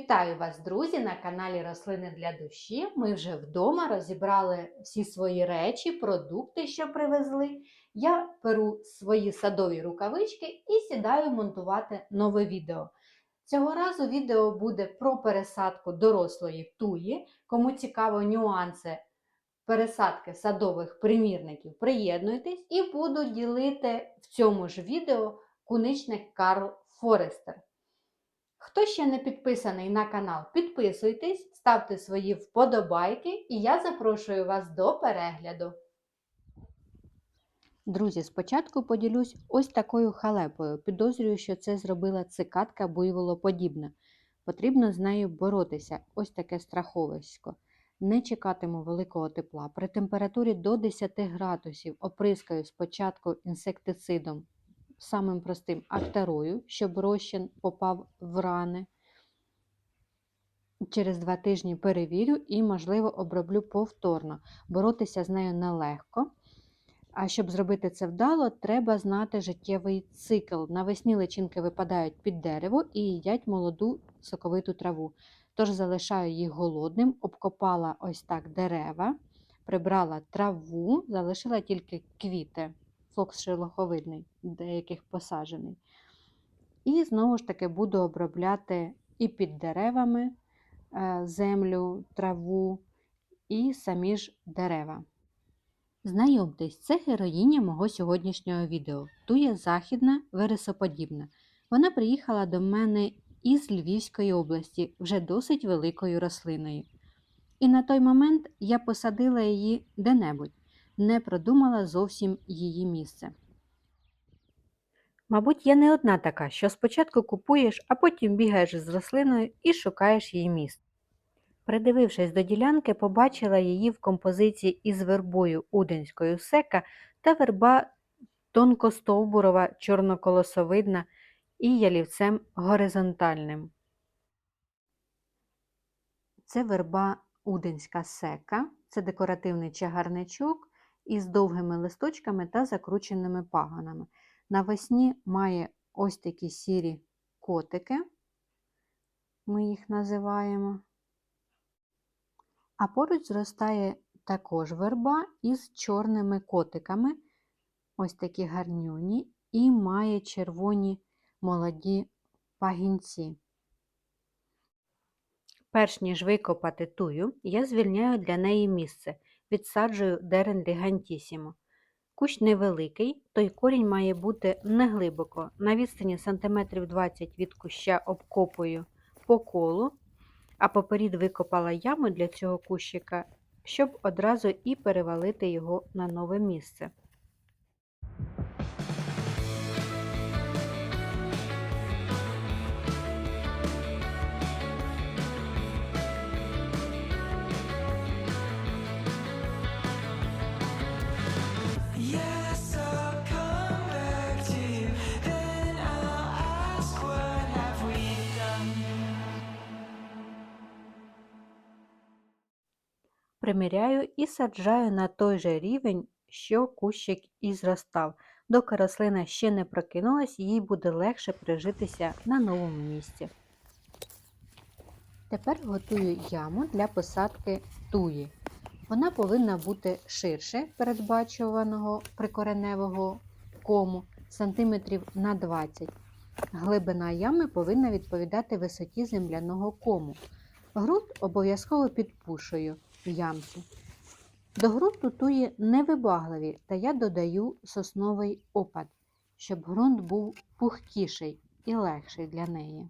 Вітаю вас, друзі, на каналі Рослини для душі. Ми вже вдома розібрали всі свої речі, продукти, що привезли. Я беру свої садові рукавички і сідаю монтувати нове відео. Цього разу відео буде про пересадку дорослої туї. Кому цікаво нюанси пересадки садових примірників, приєднуйтесь і буду ділити в цьому ж відео куничник Карл Форестер. Хто ще не підписаний на канал, підписуйтесь, ставте свої вподобайки, і я запрошую вас до перегляду. Друзі, спочатку поділюсь ось такою халепою. Підозрюю, що це зробила цикадка буйволоподібна. Потрібно з нею боротися, ось таке страховисько. Не чекатиму великого тепла. При температурі до 10 градусів оприскаю спочатку інсектицидом самим простим акторою, щоб розчин попав в рани. Через два тижні перевірю і, можливо, оброблю повторно. Боротися з нею нелегко. А щоб зробити це вдало, треба знати життєвий цикл. Навесні личинки випадають під дерево і їдять молоду соковиту траву. Тож залишаю їх голодним, обкопала ось так дерева, прибрала траву, залишила тільки квіти флокс шелоховидний, деяких посаджений. І знову ж таки буду обробляти і під деревами е, землю, траву, і самі ж дерева. Знайомтесь, це героїня мого сьогоднішнього відео. Туя західна вересоподібна. Вона приїхала до мене із Львівської області, вже досить великою рослиною. І на той момент я посадила її де-небудь не продумала зовсім її місце. Мабуть, я не одна така, що спочатку купуєш, а потім бігаєш з рослиною і шукаєш її місце. Придивившись до ділянки, побачила її в композиції із вербою Уденською сека та верба тонкостовбурова чорноколосовидна і ялівцем горизонтальним. Це верба Уденська сека, це декоративний чагарничок, із довгими листочками та закрученими паганами. Навесні має ось такі сірі котики, ми їх називаємо. А поруч зростає також верба із чорними котиками, ось такі гарнюні, і має червоні молоді пагінці. Перш ніж викопати тую, я звільняю для неї місце відсаджую дерен лігантісімо. Кущ невеликий, той корінь має бути неглибоко, на відстані сантиметрів 20 від куща обкопую по колу, а поперід викопала яму для цього кущика, щоб одразу і перевалити його на нове місце. Приміряю і саджаю на той же рівень, що кущик і зростав. Доки рослина ще не прокинулась, їй буде легше прижитися на новому місці. Тепер готую яму для посадки туї. Вона повинна бути ширше передбачуваного прикореневого кому сантиметрів на 20 Глибина ями повинна відповідати висоті земляного кому. Грунт обов'язково підпушую ямці. До ґрунту туї невибагливі, та я додаю сосновий опад, щоб ґрунт був пухкіший і легший для неї.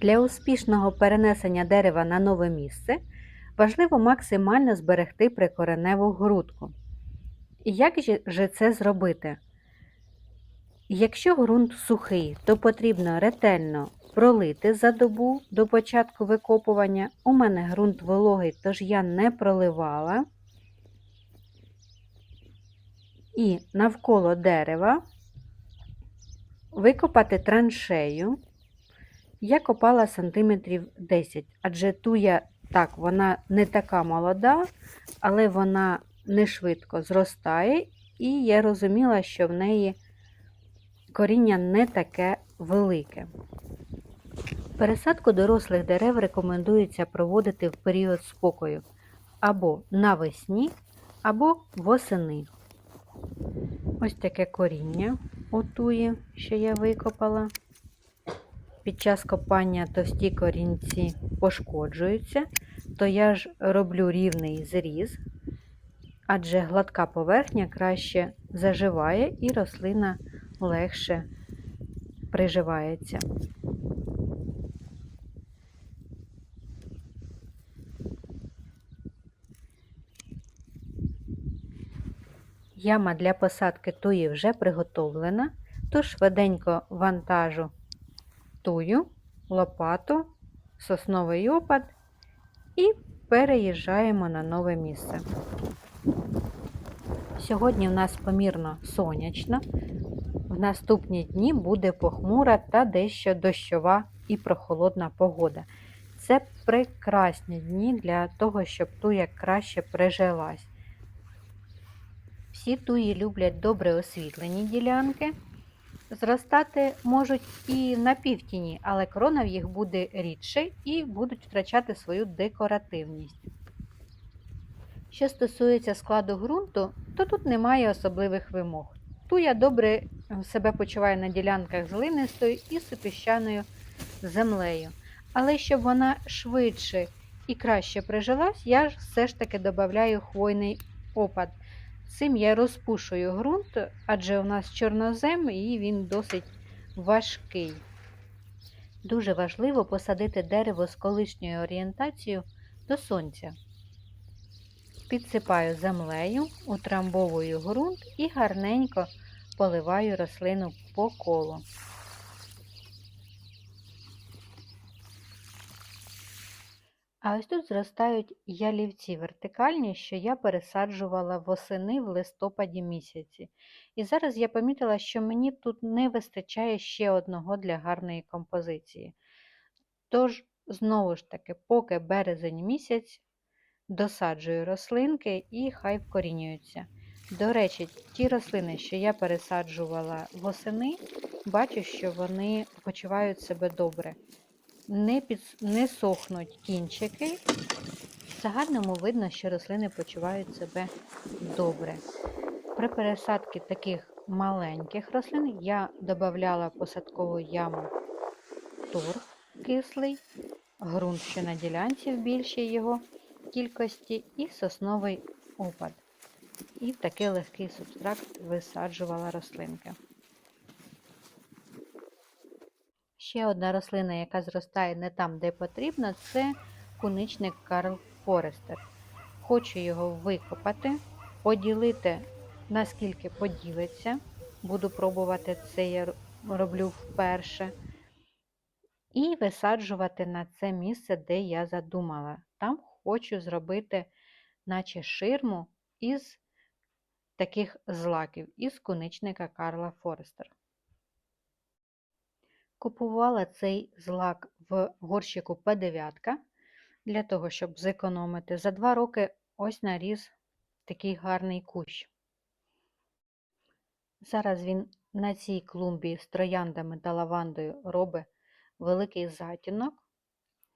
Для успішного перенесення дерева на нове місце важливо максимально зберегти прикореневу грудку. Як же це зробити? Якщо ґрунт сухий, то потрібно ретельно пролити за добу до початку викопування. У мене ґрунт вологий, тож я не проливала. І навколо дерева викопати траншею. Я копала сантиметрів 10, адже туя так, вона не така молода, але вона не швидко зростає, і я розуміла, що в неї коріння не таке велике. Пересадку дорослих дерев рекомендується проводити в період спокою або навесні, або восени. Ось таке коріння отує, що я викопала. Під час копання товсті корінці пошкоджуються, то я ж роблю рівний зріз, адже гладка поверхня краще заживає і рослина легше приживається. Яма для посадки туї вже приготовлена, тож швиденько вантажу тую, лопату, сосновий опад і переїжджаємо на нове місце. Сьогодні в нас помірно сонячно, в наступні дні буде похмура та дещо дощова і прохолодна погода. Це прекрасні дні для того, щоб туя краще прижилась. Всі туї люблять добре освітлені ділянки. Зростати можуть і на півтіні, але крона в їх буде рідше і будуть втрачати свою декоративність. Що стосується складу ґрунту, то тут немає особливих вимог. Туя добре себе почуває на ділянках з глинистою і супіщаною землею. Але щоб вона швидше і краще прижилась, я все ж таки додаю хвойний опад. Цим я розпушую ґрунт, адже у нас чорнозем і він досить важкий. Дуже важливо посадити дерево з колишньою орієнтацією до сонця. Підсипаю землею, утрамбовую ґрунт і гарненько поливаю рослину по колу. А ось тут зростають ялівці вертикальні, що я пересаджувала восени в листопаді місяці. І зараз я помітила, що мені тут не вистачає ще одного для гарної композиції. Тож, знову ж таки, поки березень місяць, досаджую рослинки і хай вкорінюються. До речі, ті рослини, що я пересаджувала восени, бачу, що вони почувають себе добре не, під, не сохнуть кінчики. В загальному видно, що рослини почувають себе добре. При пересадці таких маленьких рослин я додавала посадкову яму торф кислий, ґрунт, що на ділянці в більшій його кількості, і сосновий опад. І в такий легкий субстракт висаджувала рослинки. Ще одна рослина, яка зростає не там, де потрібно, це куничник Карл Форестер. Хочу його викопати, поділити, наскільки поділиться. Буду пробувати це я роблю вперше. І висаджувати на це місце, де я задумала. Там хочу зробити, наче ширму із таких злаків, із куничника Карла Форестер. Купувала цей злак в горщику П9 для того, щоб зекономити. За два роки ось наріс такий гарний кущ. Зараз він на цій клумбі з трояндами та лавандою робить великий затінок.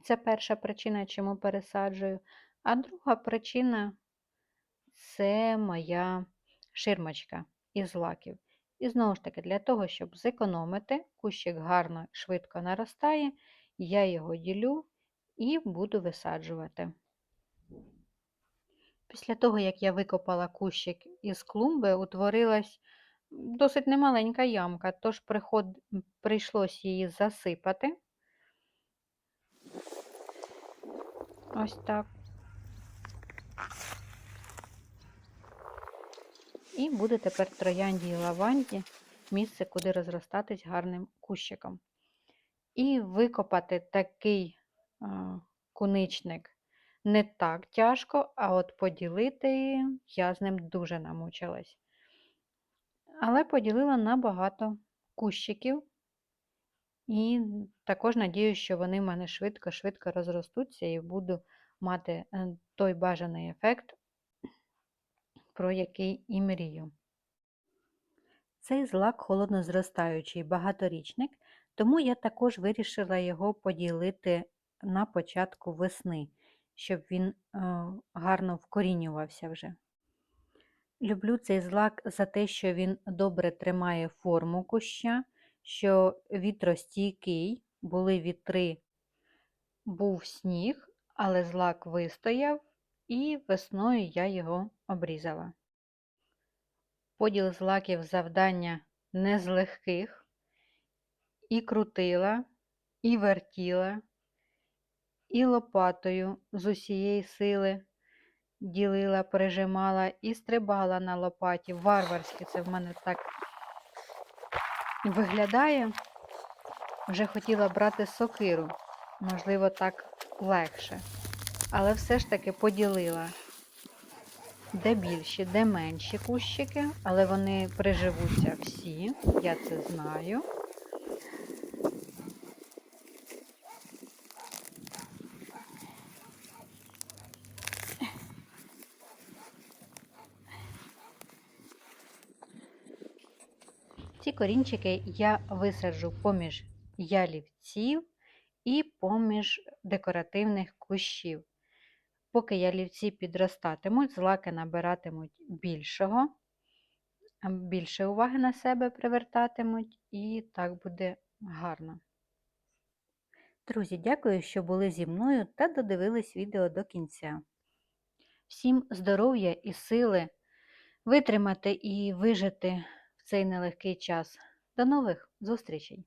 Це перша причина, чому пересаджую. А друга причина це моя ширмочка із лаків. І знову ж таки, для того, щоб зекономити, кущик гарно швидко наростає, я його ділю і буду висаджувати. Після того, як я викопала кущик із клумби, утворилась досить немаленька ямка, тож приход... прийшлось її засипати. Ось так. І буде тепер троянді і лаванді місце, куди розростатись гарним кущиком. І викопати такий куничник не так тяжко, а от поділити я з ним дуже намучилась. Але поділила на багато кущиків. І також надіюсь, що вони в мене швидко-швидко розростуться і буду мати е, той бажаний ефект, про який і мрію. Цей злак холоднозростаючий багаторічник Тому я також вирішила його поділити на початку весни, щоб він е, гарно вкорінювався вже. Люблю цей злак за те, що він добре тримає форму куща, що вітростійкий, були вітри, був сніг, але злак вистояв, і весною я його обрізала. Поділ злаків завдання не з легких, і крутила, і вертіла, і лопатою з усієї сили ділила, прижимала і стрибала на лопаті. Варварськи це в мене так виглядає. Вже хотіла брати сокиру, можливо, так легше. Але все ж таки поділила де більші, де менші кущики, але вони приживуться всі, я це знаю. Ці корінчики я висаджу поміж ялівців і поміж декоративних кущів. Поки ялівці підростатимуть, злаки набиратимуть більшого, більше уваги на себе привертатимуть, і так буде гарно. Друзі, дякую, що були зі мною та додивились відео до кінця. Всім здоров'я і сили витримати і вижити в цей нелегкий час. До нових зустрічей!